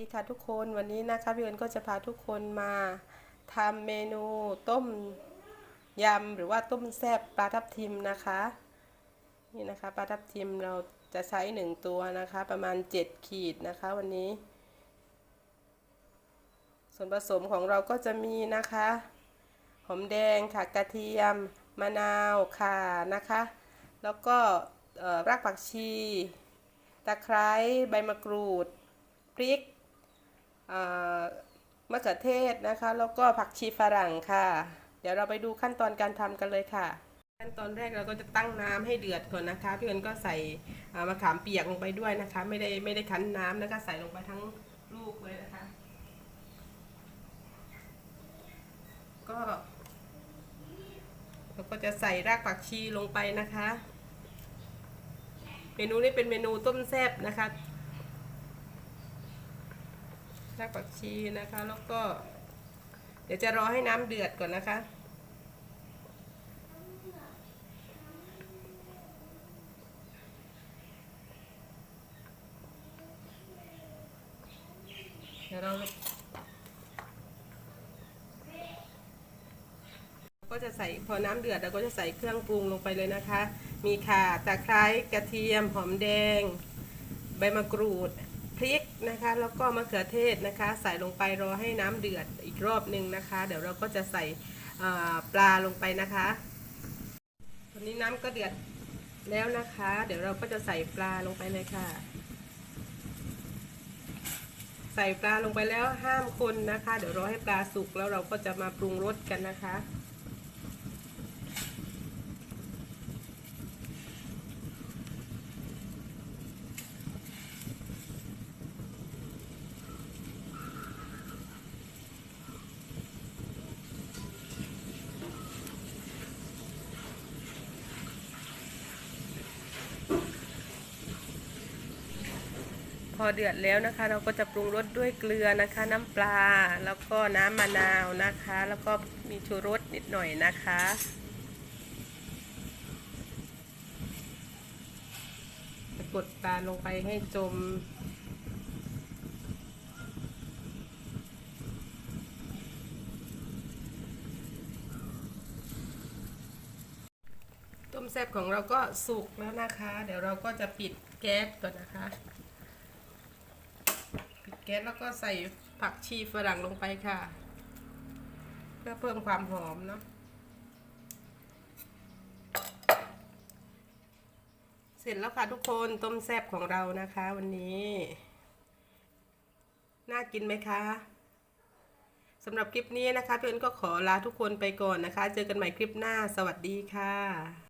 ดีค่ะทุกคนวันนี้นะคะพี่เอิญก็จะพาทุกคนมาทำเมนูต้มยำหรือว่าต้มแซ่บปลาทับทิมนะคะ นี่นะคะปลาทับทิมเราจะใช้หนึ่งตัวนะคะ ประมาณ 7 ขีดนะคะวันนี้ ส่วนผสมของเราก็จะมีนะคะหอมแดงค่ะกระเทียม มะนาวข่านะคะ แล้วก็รากผักชี ตะไคร้ใบมะกรูดพริก มะเขือเทศนะคะ แล้วก็ผักชีฝรั่งค่ะ เดี๋ยวเราไปดูขั้นตอนการทำกันเลยค่ะ ขั้นตอนแรกเราก็จะตั้งน้ำให้เดือดก่อนนะคะพี่เอิญก็ใส่มะขามเปียกลงไปด้วยนะคะ ไม่ได้ไม่ได้คั้นน้ำนะคะใส่ลงไปทั้งลูกเลยนะคะ ก็เราก็จะใส่รากผักชีลงไปนะคะ เมนูนี้เป็นเมนูต้มแซ่บนะคะ รากผักชีนะคะ แล้วก็ เดี๋ยวจะรอให้น้ำเดือดก่อนนะคะ เดี๋ยวเราก็จะใส่พอน้ำเดือดเราก็จะใส่เครื่องปรุงลงไปเลยนะคะ มีข่าตะไคร้กระเทียมหอมแดง ใบมะกรูด พริกนะคะ แล้วก็มะเขือเทศนะคะ ใส่ลงไปรอให้น้ำเดือดอีกรอบหนึ่งนะคะ เดี๋ยวเราก็จะใส่ปลาลงไปนะคะตอนนี้น้ำก็เดือดแล้วนะคะ เดี๋ยวเราก็จะใส่ปลาลงไปเลยค่ะ ใส่ปลาลงไปแล้วห้ามคนนะคะ เดี๋ยวรอให้ปลาสุกแล้วเราก็จะมาปรุงรสกันนะคะ พอเดือดแล้วนะคะ เราก็จะปรุงรสด้วยเกลือนะคะ น้ำปลา แล้วก็น้ำมะนาวนะคะ แล้วก็มีชูรสนิดหน่อยนะคะกดปลาลงไปให้จม ต้มแซ่บของเราก็สุกแล้วนะคะ เดี๋ยวเราก็จะปิดแก๊สก่อนนะคะ แก๊สแล้วก็ใส่ผักชีฝรั่งลงไปค่ะ เพื่อเพิ่มความหอมเนาะเสร็จแล้วค่ะทุกคนต้มแซ่บของเรานะคะ วันนี้ น่ากินไหมคะสำหรับคลิปนี้นะคะเพื่อนก็ขอลาทุกคนไปก่อนนะคะ เจอกันใหม่คลิปหน้าสวัสดีค่ะ